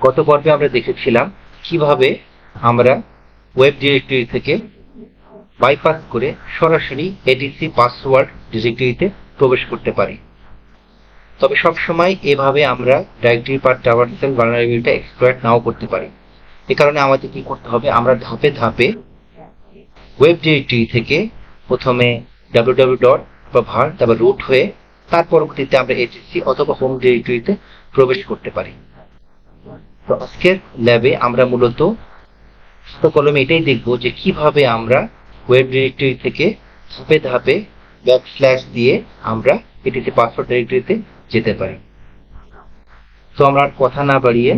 গত পর্বে আমরা দেখেছিলাম কীভাবে আমরা ওয়েব ডিরেক্টরি থেকে বাইপাস করে সরাসরি এডিসি পাসওয়ার্ড ডিরেক্টরিতে প্রবেশ করতে পারি। তবে সবসময় এভাবে আমরা directory path traversal vulnerability exploit নাও করতে পারি। এ কারণে আমাদের কি করতে হবে? আমরা ধাপে ধাপে ওয়েব ডিরেক্টরি থেকে প্রথমে ডাব্লিউ ডট বা ভার তারপর রুট হয়ে তার পরবর্তীতে আমরা এইচএসসি অথবা হোম ডিরেক্টরিতে প্রবেশ করতে পারি। তো আজকের ল্যাবে আমরা মূলত কলমে এটাই দেখব যে কীভাবে আমরা ওয়েব ডিরেক্টরি থেকে ধাপে ধাপে ব্যাক স্ল্যাশ দিয়ে আমরা এটিতে পাসওয়ার্ড ডিরেক্টরিতে যেতে পারি। তো আমরা আর কথা না বাড়িয়ে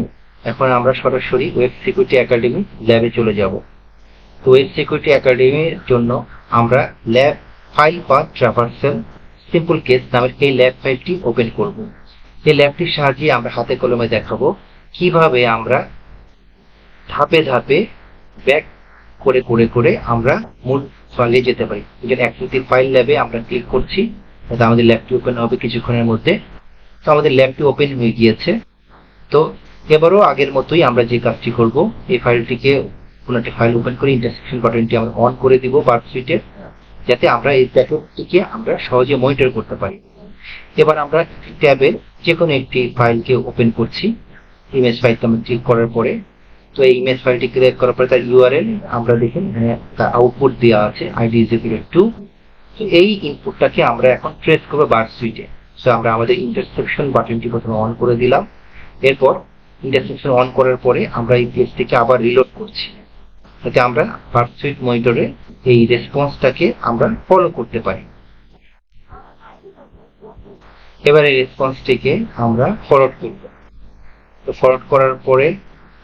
এখন আমরা সরাসরি ওয়েব সিকিউরিটি একাডেমি ল্যাবে চলে যাব। তো ওয়েব সিকিউরিটি একাডেমির জন্য আমরা ল্যাব ফাইল বা ট্রাভার্সাল সিম্পল কেস নামের এই ল্যাব ফাইলটি ওপেন করব। এই ল্যাবটির সাহায্যে আমরা হাতে কলমে দেখাবো কীভাবে আমরা ধাপে ধাপে ব্যাক করে করে করে আমরা মূল ফাইলে যেতে পারি। যেখানে অ্যাক্টিভিটি ফাইল ল্যাবে আমরা ক্লিক করছি। তাতে আমাদের ল্যাবটি ওপেন হবে কিছুক্ষণের মধ্যে। তো আমাদের ল্যাবটি ওপেন হয়ে গিয়েছে। তো এবারও আগের মতোই আমরা যে কাজটি করব, এই ফাইলটিকে কোনো একটি ফাইল ওপেন করে ইন্টারসেকশন বাটনটি আমরা অন করে দিব বার্ড সুইটের যাতে আমরা এই প্যাকেটটিকে আমরা সহজে মনিটর করতে পারি। এবার আমরা ট্যাবের যে কোনো একটি ফাইলকে ওপেন করছি। ইমেজ ফাইলটা আমরা ক্লিক করার পরে, তো এই ইমেজ ফাইলটি ক্রিয়েট করার পরে তার ইউআরএল আমরা দেখেন তার আউটপুট দেওয়া আছে আইডি ইজ ইকুয়াল টু তো এই ইনপুটটাকে আমরা এখন ট্রেস করব বার সুইটে সো আমরা আমাদের ইন্টারসেকশন বাটনটি প্রথমে অন করে দিলাম। এরপর ইন্টারসেকশন অন করার পরে আমরা এই পেজটিকে আবার রিলোড করছি। যাতে আমরা বার সুইট মনিটরে এই রেসপন্সটাকে আমরা ফলো করতে পারি। এবার রেসপন্সটিকে আমরা ফরওয়ার্ড করব। তো ফরওয়ার্ড করার পরে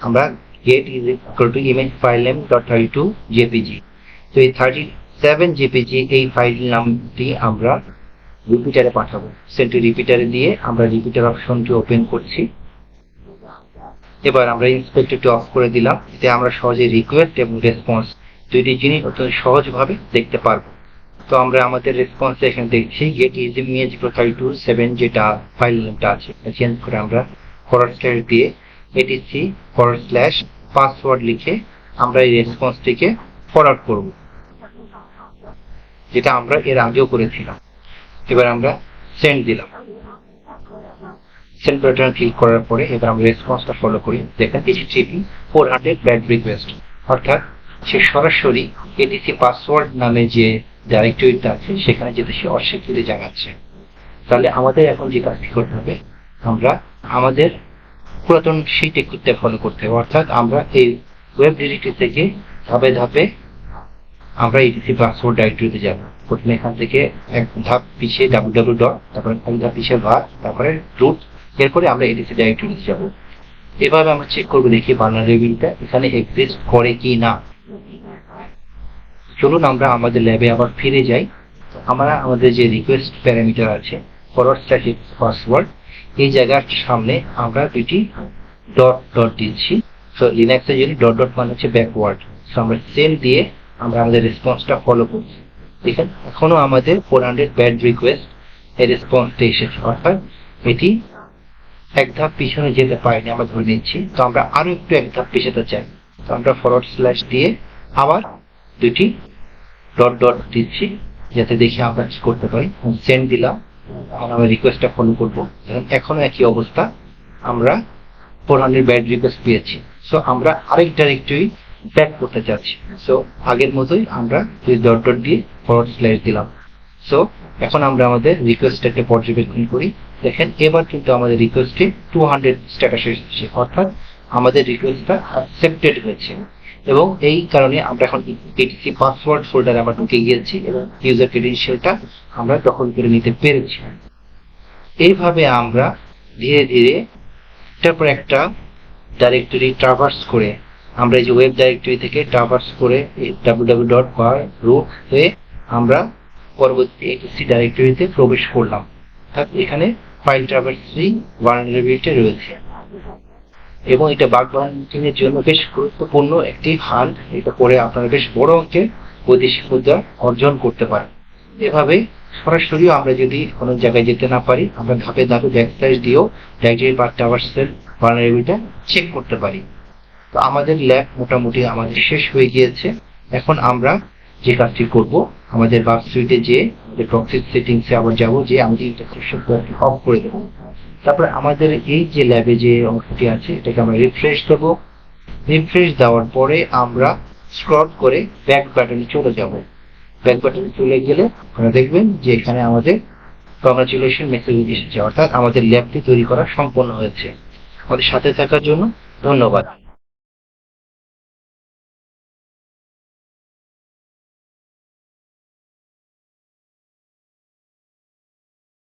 আমরা get is equal to image file name dot thirty two JPG তো এই থার্টি সেভেন জেপিজি এই ফাইল নামটি আমরা রিপিটারে পাঠাবো। সেটি রিপিটারে দিয়ে আমরা রিপিটার অপশনটি ওপেন করছি। এবার আমরা ইন্সপেক্টরটি অফ করে দিলাম। এতে আমরা সহজে রিকোয়েস্ট এবং রেসপন্স দুইটি জিনিস অত্যন্ত সহজভাবে দেখতে পারব। তো আমরা আমাদের রেসপন্স এখানে দেখছি get is image thirty two seven যেটা ফাইল নেমটা আছে চেঞ্জ করে আমরা ফরওয়ার্ড স্ল্যাশ দিয়ে এটিসি ফরওয়ার্ড স্ল্যাশ পাসওয়ার্ড লিখে আমরা এই রেসপন্সটিকে ফরওয়ার্ড করব, যেটা আমরা এর আগেও করেছিলাম। এবার আমরা সেন্ড দিলাম। সেন্ড বাটন ক্লিক করার পরে এবার আমরা রেসপন্সটা ফলো করি। দেখেন HTTP four hundred bad request অর্থাৎ সে সরাসরি এডিসি পাসওয়ার্ড নামে যে ডাইরেক্টরিটা আছে, সেখানে যেতে সে অস্বীকৃতি জানাচ্ছে তাহলে আমাদের এখন যে কাজটি করতে হবে, আমরা আমাদের পুরাতন সেই টেকনিকটা ফলো করতে হবে। অর্থাৎ আমরা এই ওয়েব ডিরেক্টরি থেকে ধাপে ধাপে আমরা এডিসি পাসওয়ার্ড ডাইরেক্টরিতে যাব। প্রথমে এখান থেকে এক ধাপ পিছিয়ে ডাব্লিউ ডাব্লিউ ডট তারপরে এক ধাপ পিছিয়ে ভার তারপরে রুট এরপরে আমরা এডিসি ডাইরেক্টরিতে যাব। এভাবে আমরা চেক করব দেখি ভালনারেবিলিটিটা এখানে এক্সিস্ট করে কি না চলুন আমরা আমাদের ল্যাবে আবার ফিরে যাই। আমরা আমাদের যে রিকোয়েস্ট প্যারামিটার আছে ফরওয়ার্ড স্ট্যাটিক পাসওয়ার্ড এই জায়গার সামনে আমরা দুইটি ডট ডট দিচ্ছি। সো লিনাক্সের জন্য ডট ডট মানে হচ্ছে ব্যাকওয়ার্ড সো আমরা সেল দিয়ে আমরা আমাদের রেসপন্সটা ফলো করছি। দেখেন এখনও আমাদের ফোর হান্ড্রেড ব্যাড রিকোয়েস্ট এই রেসপন্সটা এসেছে। অর্থাৎ এটি এক ধাপ পিছনে যেতে পারিনি, আমরা ধরে নিচ্ছি। তো আমরা আরও একটু এক ধাপ পিছাতে চাই। তো আমরা ফরওয়ার্ড স্ল্যাশ দিয়ে আবার দুটি ডট ডট দিচ্ছি, যাতে দেখি আমরা কি করতে পারি। সেন্ড দিলাম, এখন আমরা রিকোয়েস্টটা ফলো করব। এখনও একই অবস্থা, আমরা ফোর হান্ড্রেড ব্যাড রিকোয়েস্ট পেয়েছি। সো আমরা আরেক ডাইরেক্টরি ব্যাক করতে চাচ্ছি। সো আগের মতোই আমরা দুই ডট ডট দিয়ে ফরওয়ার্ড স্ল্যাশ দিলাম। সো এখন আমরা আমাদের রিকোয়েস্টটাকে পর্যবেক্ষণ করি। দেখেন, এবার কিন্তু আমাদের রিকোয়েস্টে টু হান্ড্রেড স্ট্যাটাস এসেছে। অর্থাৎ আমাদের রিকোয়েস্টটা অ্যাকসেপ্টেড হয়েছে। এবং এই কারণে আমরা এখন এটিসি পাসওয়ার্ড ফোল্ডারে আমরা ঢুকে গিয়েছি এবং ইউজার ক্রেডেনশিয়ালটা আমরা দখল করে নিতে পেরেছি। এইভাবে আমরা ধীরে ধীরে একটার পর একটা ডাইরেক্টরি ট্রাভার্স করে আমরা এই যে ওয়েব ডাইরেক্টরি থেকে ট্রাভার্স করে ডাব্লিউ ডাব্লিউ ডট বা রুট হয়ে আমরা পরবর্তী এটিসি ডাইরেক্টরিতে প্রবেশ করলাম। এখানে ফাইল ট্রাভার্সিং ভালনারেবিলিটি রয়েছে। এবং এটা বাগ জন্য বেশ গুরুত্বপূর্ণ একটি হাল। এটা করে আপনারা বেশ বড় অঙ্কের বৈদেশিক মুদ্রা অর্জন করতে পারেন। এভাবে সরাসরিও আমরা যদি কোনো জায়গায় যেতে না পারি, আমরা ধাপে ধাপে ব্যাকস্ল্যাশ দিয়েও ডাইরেক্টরি বা টাওয়ার্সের ভালনারেবিলিটা চেক করতে পারি। তো আমাদের ল্যাব মোটামুটি আমাদের শেষ হয়ে গিয়েছে। এখন আমরা যে কাজটি করব, আমাদের বাস সুইটে যে প্রক্সি সেটিংসে আবার যাব যে আমাদের ইন্টারসেপশন অফ করে দেবো। তারপরে আমাদের এই যে ল্যাবে যে অংশটি আছে, এটাকে আমরা রিফ্রেশ দেবো রিফ্রেশ দেওয়ার পরে আমরা স্ক্রল করে ব্যাক বাটনে চলে যাব। ব্যাক বাটনে চলে গেলে আপনারা দেখবেন যে এখানে আমাদের কংগ্রাচুলেশন মেসেজ এসেছে। অর্থাৎ আমাদের ল্যাবটি তৈরি করা সম্পন্ন হয়েছে। আমাদের সাথে থাকার জন্য ধন্যবাদ।